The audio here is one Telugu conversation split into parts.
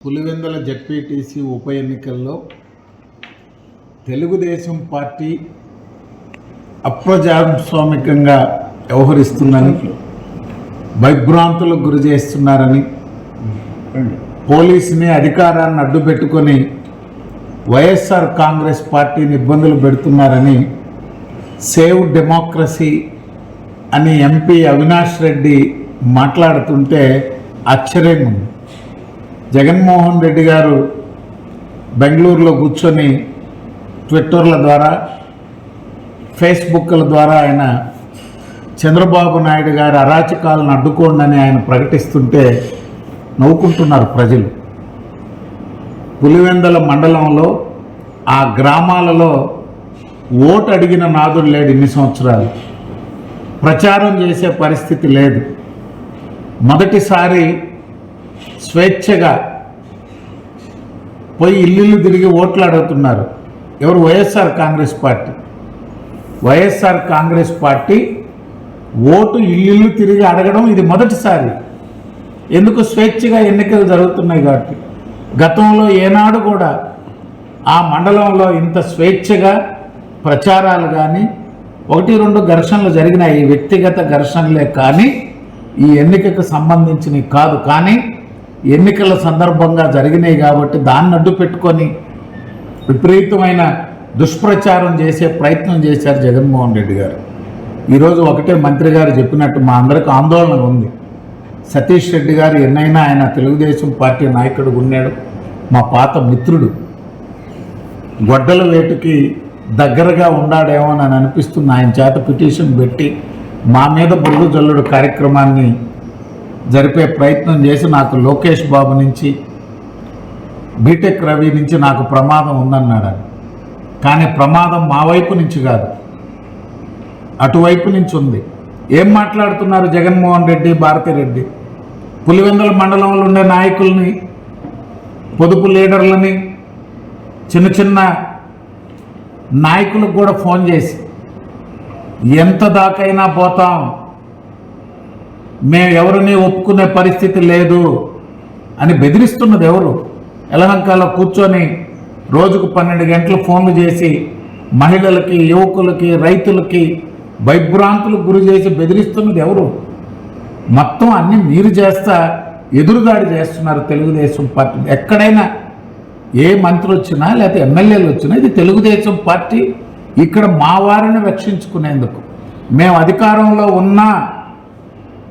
పులివెందల జడ్పీటీసీ ఉప ఎన్నికల్లో తెలుగుదేశం పార్టీ అప్రజాస్వామికంగా వ్యవహరిస్తుందని భయభ్రాంతులకు గురి చేస్తున్నారని పోలీసుని అధికారాన్ని అడ్డు పెట్టుకొని వైఎస్ఆర్ కాంగ్రెస్ పార్టీని ఇబ్బందులు పెడుతున్నారని సేవ్ డెమోక్రసీ అని ఎంపీ అవినాష్ రెడ్డి మాట్లాడుతుంటే ఆశ్చర్యంగా ఉంది. జగన్మోహన్ రెడ్డి గారు బెంగళూరులో కూర్చొని ట్విట్టర్ల ద్వారా ఫేస్బుక్ల ద్వారా ఆయన చంద్రబాబు నాయుడు గారి అరాచకాలను అడ్డుకోండి ఆయన ప్రకటిస్తుంటే నవ్వుకుంటున్నారు ప్రజలు. పులివెందల మండలంలో ఆ గ్రామాలలో ఓటు అడిగిన నాదుడు లేడు ఇన్ని సంవత్సరాలు. ప్రచారం చేసే పరిస్థితి లేదు. మొదటిసారి స్వేచ్ఛగా పోయి ఇల్లు తిరిగి ఓట్లు అడుగుతున్నారు ఎవరు YSR Congress party? YSR Congress party vote ఇల్లు తిరిగి అడగడం ఇది మొదటిసారి. ఎందుకు స్వేచ్ఛగా ఎన్నికలు జరుగుతున్నాయి కాబట్టి? గతంలో ఏనాడు కూడా ఆ మండలంలో ఇంత స్వేచ్ఛగా ప్రచారాలు కానీ ఒకటి రెండు ఘర్షణలు జరిగినాయి. వ్యక్తిగత ఘర్షణలే కానీ ఈ ఎన్నికకు సంబంధించినవి కాదు. కానీ ఎన్నికల సందర్భంగా జరిగినాయి కాబట్టి దాన్ని అడ్డు పెట్టుకొని విపరీతమైన దుష్ప్రచారం చేసే ప్రయత్నం చేశారు జగన్మోహన్ రెడ్డి గారు. ఈరోజు ఒకటే మంత్రి గారు చెప్పినట్టు మా అందరికి ఆందోళన ఉంది. సతీష్ రెడ్డి గారు ఎన్నైనా ఆయన తెలుగుదేశం పార్టీ నాయకుడు ఉన్నాడు. మా పాత మిత్రుడు. గొడ్డల వేటుకి దగ్గరగా ఉండాడేమో అని అనిపిస్తుంది. ఆయన చేత పిటిషన్ పెట్టి మా మీద బుల్లు జల్లుడు కార్యక్రమాన్ని జరిపే ప్రయత్నం చేసి నాకు లోకేష్ బాబు నుంచి బీటెక్ రవి నుంచి నాకు ప్రమాదం ఉందన్నాడు కానీ ప్రమాదం మా వైపు నుంచి కాదు అటువైపు నుంచి ఉంది. ఏం మాట్లాడుతున్నారు జగన్మోహన్ రెడ్డి భారతిరెడ్డి పులివెందుల మండలంలో ఉండే నాయకుల్ని పొదుపు లీడర్లని చిన్న చిన్న నాయకులకు కూడా ఫోన్ చేసి ఎంత దాకైనా పోతాం మేము ఎవరిని ఒప్పుకునే పరిస్థితి లేదు అని బెదిరిస్తున్నది ఎవరు? ఎలహంకాలో కూర్చొని రోజుకు పన్నెండు గంటలు ఫోన్లు చేసి మహిళలకి యువకులకి రైతులకి భయభ్రాంతులకు గురి చేసి బెదిరిస్తున్నది ఎవరు? మొత్తం అన్నీ మీరు చేస్తా ఎదురుదాడి చేస్తున్నారు తెలుగుదేశం పార్టీ. ఎక్కడైనా ఏ మంత్రి వచ్చినా లేకపోతే ఎమ్మెల్యేలు వచ్చినా ఇది తెలుగుదేశం పార్టీ ఇక్కడ మా వారిని రక్షించుకునేందుకు. మేము అధికారంలో ఉన్నా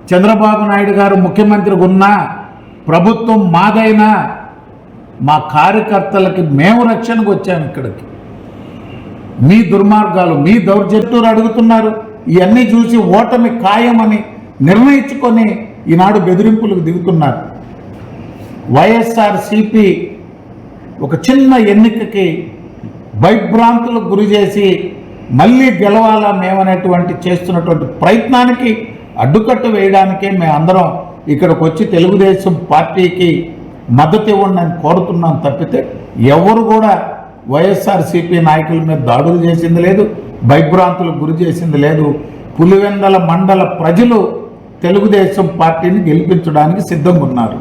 చంద్రబాబు నాయుడు గారు ముఖ్యమంత్రి ఉన్నా ప్రభుత్వం మాదైనా మా కార్యకర్తలకి మేము రక్షణకు వచ్చాము ఇక్కడికి. మీ దుర్మార్గాలు మీ దౌర్జట్టులు అడుగుతున్నారు. ఇవన్నీ చూసి ఓటమి ఖాయమని నిర్ణయించుకొని ఈనాడు బెదిరింపులకు దిగుతున్నారు. వైఎస్ఆర్ సిపి ఒక చిన్న ఎన్నికకి భయభ్రాంతులకు గురి చేసి మళ్ళీ గెలవాలా మేమనేటువంటి చేస్తున్నటువంటి ప్రయత్నానికి అడ్డుకట్టు వేయడానికే మేమందరం ఇక్కడికి వచ్చి తెలుగుదేశం పార్టీకి మద్దతు ఇవ్వండి అని కోరుతున్నాం తప్పితే ఎవరు కూడా వైఎస్ఆర్సీపీ నాయకుల మీద దాడులు చేసింది లేదు భయభ్రాంతులకు గురి చేసింది లేదు. పులివెందల మండల ప్రజలు తెలుగుదేశం పార్టీని గెలిపించడానికి సిద్ధంగా ఉన్నారు.